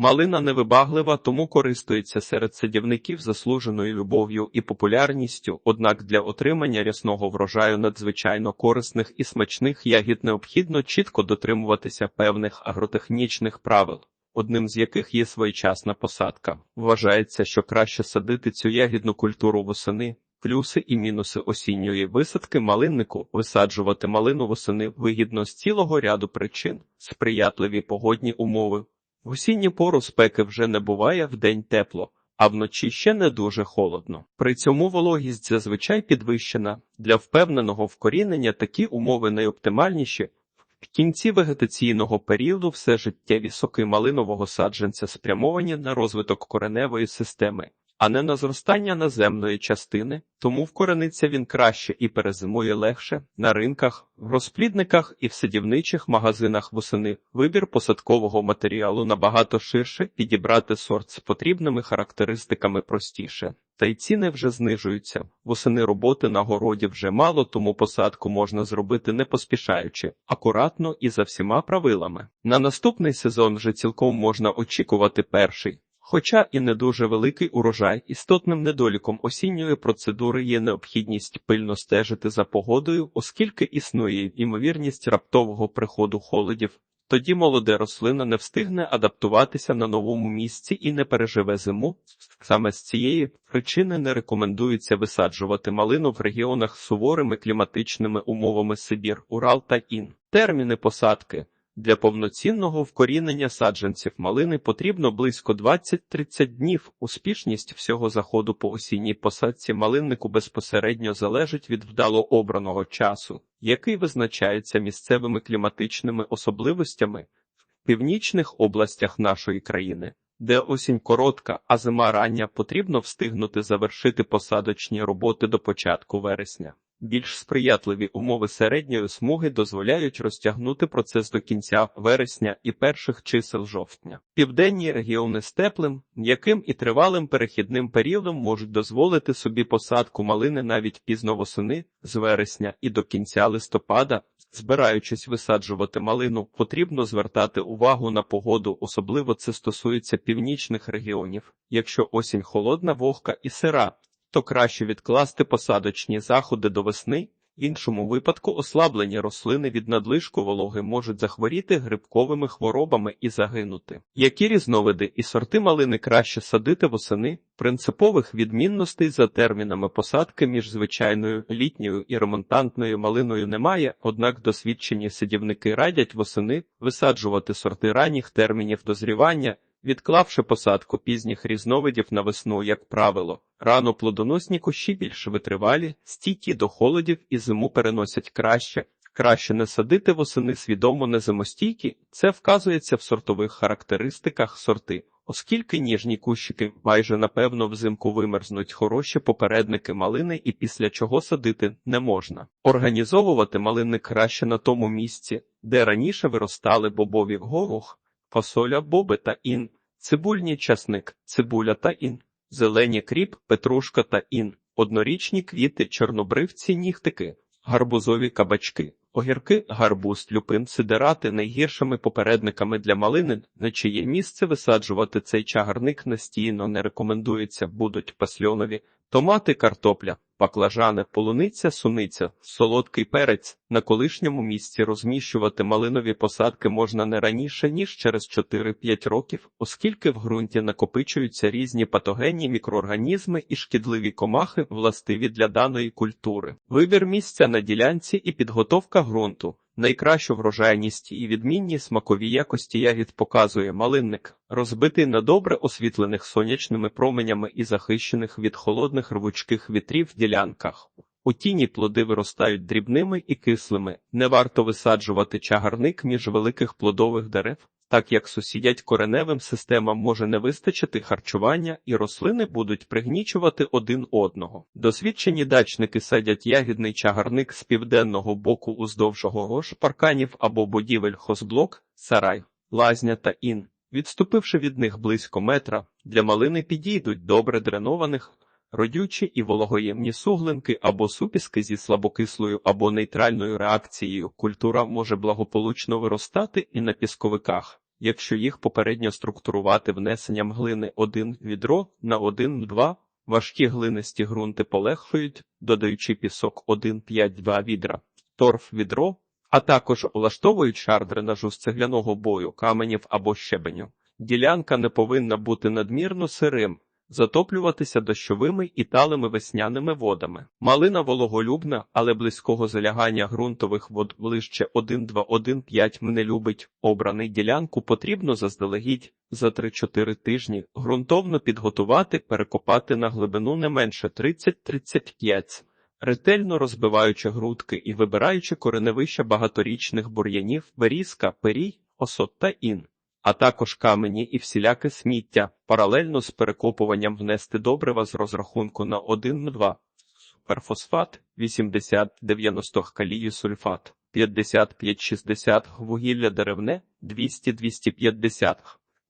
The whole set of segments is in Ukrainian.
Малина невибаглива, тому користується серед садівників заслуженою любов'ю і популярністю, однак для отримання рясного врожаю надзвичайно корисних і смачних ягід необхідно чітко дотримуватися певних агротехнічних правил. Одним з яких є своєчасна посадка. Вважається, що краще садити цю ягідну культуру восени, Плюси і мінуси осінньої висадки малиннику висаджувати малину восени вигідно з цілого ряду причин, сприятливі погодні умови. В осінню пору спеки вже не буває вдень тепло, а вночі ще не дуже холодно. При цьому вологість зазвичай підвищена. Для впевненого вкорінення такі умови найоптимальніші. В кінці вегетаційного періоду все життєві соки малинового саджанця спрямовані на розвиток кореневої системи а не на зростання наземної частини, тому вкорениться він краще і перезимує легше на ринках, в розплідниках і в садівничих магазинах восени. Вибір посадкового матеріалу набагато ширше, підібрати сорт з потрібними характеристиками простіше. Та й ціни вже знижуються. Восени роботи на городі вже мало, тому посадку можна зробити не поспішаючи, акуратно і за всіма правилами. На наступний сезон вже цілком можна очікувати перший. Хоча і не дуже великий урожай, істотним недоліком осінньої процедури є необхідність пильно стежити за погодою, оскільки існує ймовірність раптового приходу холодів. Тоді молоде рослина не встигне адаптуватися на новому місці і не переживе зиму. Саме з цієї причини не рекомендується висаджувати малину в регіонах з суворими кліматичними умовами Сибір, Урал та Ін. Терміни посадки. Для повноцінного вкорінення саджанців малини потрібно близько 20-30 днів. Успішність всього заходу по осінній посадці малиннику безпосередньо залежить від вдало обраного часу, який визначається місцевими кліматичними особливостями в північних областях нашої країни. Де осінь коротка, а зима рання, потрібно встигнути завершити посадочні роботи до початку вересня. Більш сприятливі умови середньої смуги дозволяють розтягнути процес до кінця вересня і перших чисел жовтня. Південні регіони з теплим, м'яким і тривалим перехідним періодом можуть дозволити собі посадку малини навіть пізно восени з вересня і до кінця листопада. Збираючись висаджувати малину, потрібно звертати увагу на погоду, особливо це стосується північних регіонів. Якщо осінь холодна, вогка і сира, то краще відкласти посадочні заходи до весни. В іншому випадку ослаблені рослини від надлишку вологи можуть захворіти грибковими хворобами і загинути. Які різновиди і сорти малини краще садити восени? Принципових відмінностей за термінами посадки між звичайною літньою і ремонтантною малиною немає, однак досвідчені садівники радять восени висаджувати сорти ранніх термінів дозрівання відклавши посадку пізніх різновидів на весну, як правило, рано плодоносні кущі більш витривалі, стійкі до холодів і зиму переносять краще. Краще не садити восени свідомо незимостійкі, це вказується в сортових характеристиках сорти, оскільки ніжні кущики майже напевно взимку вимерзнуть хороші попередники малини і після чого садити не можна. Організовувати малини краще на тому місці, де раніше виростали бобові горох, фасоля боби та ін, цибульні часник, цибуля та ін, зелені кріп, петрушка та ін, однорічні квіти, чорнобривці, нігтики, гарбузові кабачки. Огірки, гарбуз, люпин, сидерати найгіршими попередниками для малини, на чиє місце висаджувати цей чагарник настійно не рекомендується, будуть пасльонові, томати, картопля, баклажани, полуниця, суниця, солодкий перець. На колишньому місці розміщувати малинові посадки можна не раніше, ніж через 4-5 років, оскільки в ґрунті накопичуються різні патогенні мікроорганізми і шкідливі комахи, властиві для даної культури. Вибір місця на ділянці і підготовка ґрунту. Найкращу врожайність і відмінні смакові якості ягід показує малинник, розбитий на добре освітлених сонячними променями і захищених від холодних рвучких вітрів ділянках. У тіні плоди виростають дрібними і кислими. Не варто висаджувати чагарник між великих плодових дерев, так як сусідять кореневим системам може не вистачити харчування, і рослини будуть пригнічувати один одного. Досвідчені дачники садять ягідний чагарник з південного боку уздовжого рож парканів або будівель хозблок, сарай, лазня та ін. Відступивши від них близько метра, для малини підійдуть добре дренованих родючі і вологоємні суглинки або супіски зі слабокислою або нейтральною реакцією. Культура може благополучно виростати і на пісковиках. якщо їх попередньо структурувати внесенням глини 1 відро на 1-2, важкі глинисті ґрунти полегшують, додаючи пісок 1-5-2 відра, торф відро, а також влаштовують шар дренажу з цегляного бою, каменів або щебеню. Ділянка не повинна бути надмірно сирим, затоплюватися дощовими і талими весняними водами. Малина вологолюбна, але близького залягання ґрунтових вод ближче 1-2-1-5 не любить. Обраний ділянку потрібно заздалегідь за 3-4 тижні ґрунтовно підготувати, перекопати на глибину не менше 30-35 ретельно розбиваючи грудки і вибираючи кореневища багаторічних бур'янів, берізка, перій, осот та ін, а також камені і всіляке сміття, паралельно з перекопуванням внести добрива з розрахунку на 1-2, перфосфат 80-90 калію сульфат, 55-60 вугілля деревне 200-250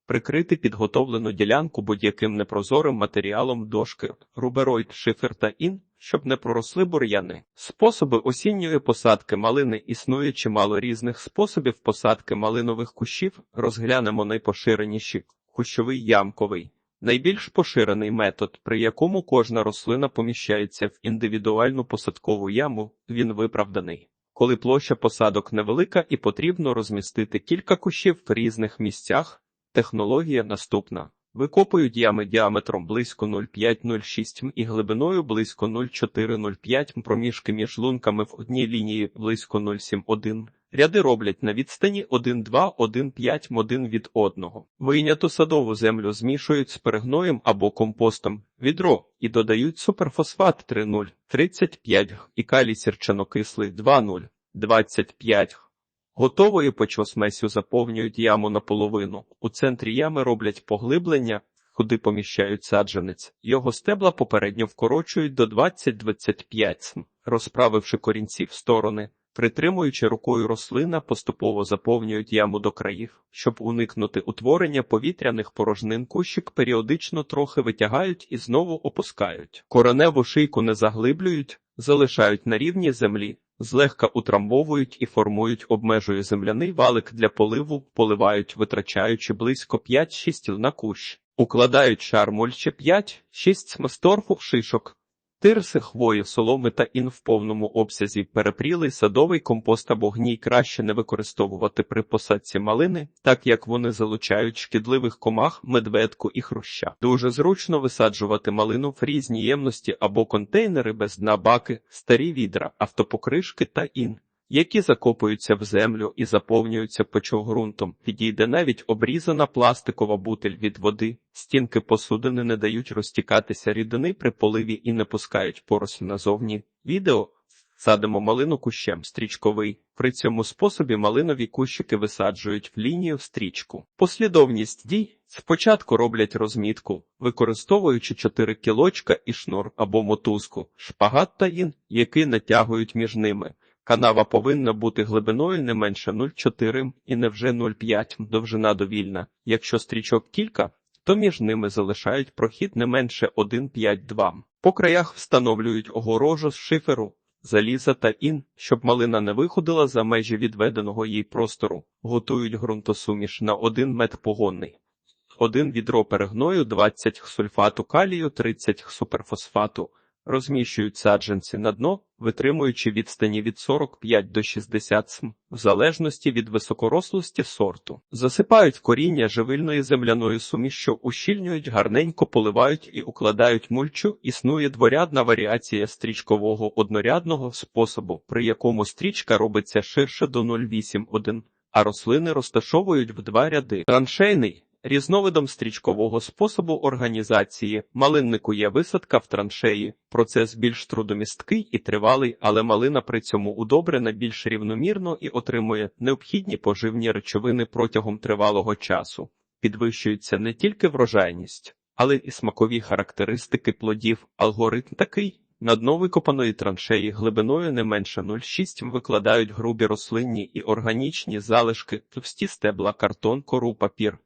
Прикрити підготовлену ділянку будь-яким непрозорим матеріалом дошки, рубероїд, шифер та ін, щоб не проросли бур'яни. Способи осінньої посадки малини існує чимало різних способів посадки малинових кущів. Розглянемо найпоширеніші кущовий ямковий. Найбільш поширений метод, при якому кожна рослина поміщається в індивідуальну посадкову яму, він виправданий. Коли площа посадок невелика і потрібно розмістити кілька кущів в різних місцях, технологія наступна. Викопують ями діаметром близько 0,5-0,6 м і глибиною близько 0,4-0,5 м проміжки між лунками в одній лінії близько 0,7-1. Ряди роблять на відстані 1,2-1,5 м від одного. Вийняту садову землю змішують з перегноєм або компостом відро і додають суперфосфат 3,0, 35 г і калій сірчанокислий 2,0, 25 г. Готовою почвосмесю заповнюють яму наполовину. У центрі ями роблять поглиблення, куди поміщають саджанець. Його стебла попередньо вкорочують до 20-25 см, розправивши корінці в сторони. Притримуючи рукою рослина, поступово заповнюють яму до країв. Щоб уникнути утворення повітряних порожнин кущик періодично трохи витягають і знову опускають. Кореневу шийку не заглиблюють, залишають на рівні землі. Злегка утрамбовують і формують обмежує земляний валик для поливу, поливають, витрачаючи близько 5-6 на кущ. Укладають шар мульче 5-6 сместорфу шишок. Тирси, хвої, соломи та ін в повному обсязі перепрілий садовий компост або гній краще не використовувати при посадці малини, так як вони залучають шкідливих комах, медведку і хруща. Дуже зручно висаджувати малину в різні ємності або контейнери без дна баки, старі відра, автопокришки та ін. Які закопуються в землю і заповнюються печогрунтом, підійде навіть обрізана пластикова бутиль від води, стінки посудини не дають розтікатися рідини при поливі і не пускають поросль назовні. Відео садимо малину кущем стрічковий. При цьому способі малинові кущики висаджують в лінію стрічку. Послідовність дій спочатку роблять розмітку, використовуючи чотири кілочка і шнур або мотузку, шпагат та ін, який натягують між ними. Канава повинна бути глибиною не менше 0,4 і не вже 0,5 довжина довільна. Якщо стрічок кілька, то між ними залишають прохід не менше 1,5-2. По краях встановлюють огорожу з шиферу, заліза та ін, щоб малина не виходила за межі відведеного їй простору. Готують ґрунтосуміш на 1 метр погонний. Один відро перегною, 20 сульфату калію, 30 суперфосфату. Розміщують саджанці на дно, витримуючи відстані від 45 до 60 см, в залежності від високорослості сорту. Засипають коріння живильної земляної сумішю, ущільнюють, гарненько поливають і укладають мульчу. Існує дворядна варіація стрічкового однорядного способу, при якому стрічка робиться ширше до 0,8,1, а рослини розташовують в два ряди. Траншейний Різновидом стрічкового способу організації малиннику є висадка в траншеї. Процес більш трудомісткий і тривалий, але малина при цьому удобрена більш рівномірно і отримує необхідні поживні речовини протягом тривалого часу. Підвищується не тільки врожайність, але й смакові характеристики плодів. Алгоритм такий. На дно викопаної траншеї глибиною не менше 0,6 викладають грубі рослинні і органічні залишки, товсті стебла, картон, кору, папір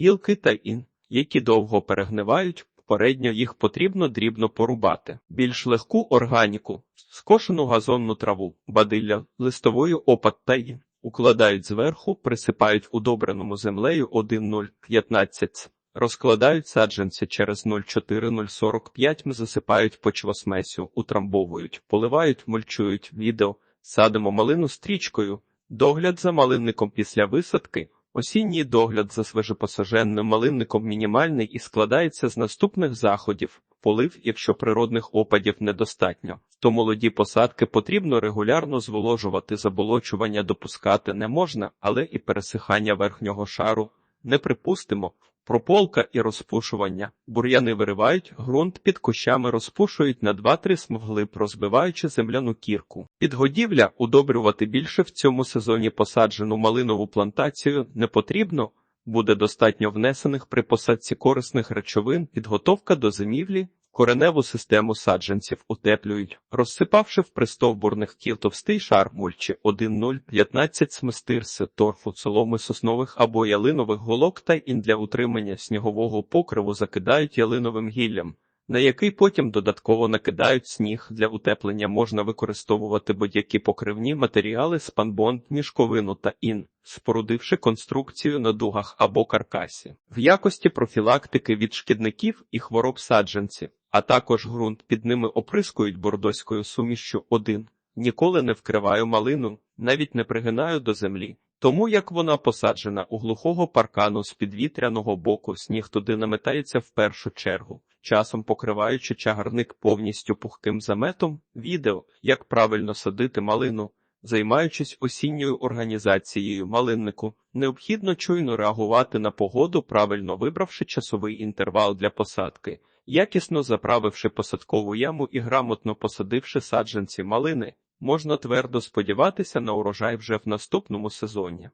гілки та ін, які довго перегнивають, попередньо їх потрібно дрібно порубати. Більш легку органіку, скошену газонну траву, бадилля, листовою опад та укладають зверху, присипають удобреному землею 1,015, розкладають саджанці через 0,4045 м, засипають почвосмесю, утрамбовують, поливають, мульчують. Відео садимо малину стрічкою, догляд за малинником після висадки. Осінній догляд за свежепосаженним малинником мінімальний і складається з наступних заходів. Полив, якщо природних опадів недостатньо, то молоді посадки потрібно регулярно зволожувати, заболочування допускати не можна, але і пересихання верхнього шару не припустимо. Прополка і розпушування. Бур'яни виривають, ґрунт під кущами розпушують на 2-3 см вглиб, розбиваючи земляну кірку. Підгодівля удобрювати більше в цьому сезоні посаджену малинову плантацію не потрібно, буде достатньо внесених при посадці корисних речовин, підготовка до зимівлі, кореневу систему саджанців утеплюють, розсипавши в пристовбурних кіл товстий шар мульчі 1,015 смистирси, торфу, соломи соснових або ялинових голок та ін для утримання снігового покриву закидають ялиновим гіллям. На який потім додатково накидають сніг. Для утеплення можна використовувати будь-які покривні матеріали спанбонд, мішковину та ін, спорудивши конструкцію на дугах або каркасі, в якості профілактики від шкідників і хвороб саджанців, а також ґрунт під ними оприскують бордоською сумішчю 1. Ніколи не вкриваю малину, навіть не пригинаю до землі. Тому як вона посаджена у глухого паркану з підвітряного боку, сніг туди наметається в першу чергу, часом покриваючи чагарник повністю пухким заметом, відео, як правильно садити малину, займаючись осінньою організацією малиннику, необхідно чуйно реагувати на погоду, правильно вибравши часовий інтервал для посадки, якісно заправивши посадкову яму і грамотно посадивши саджанці малини. Можна твердо сподіватися на урожай вже в наступному сезоні.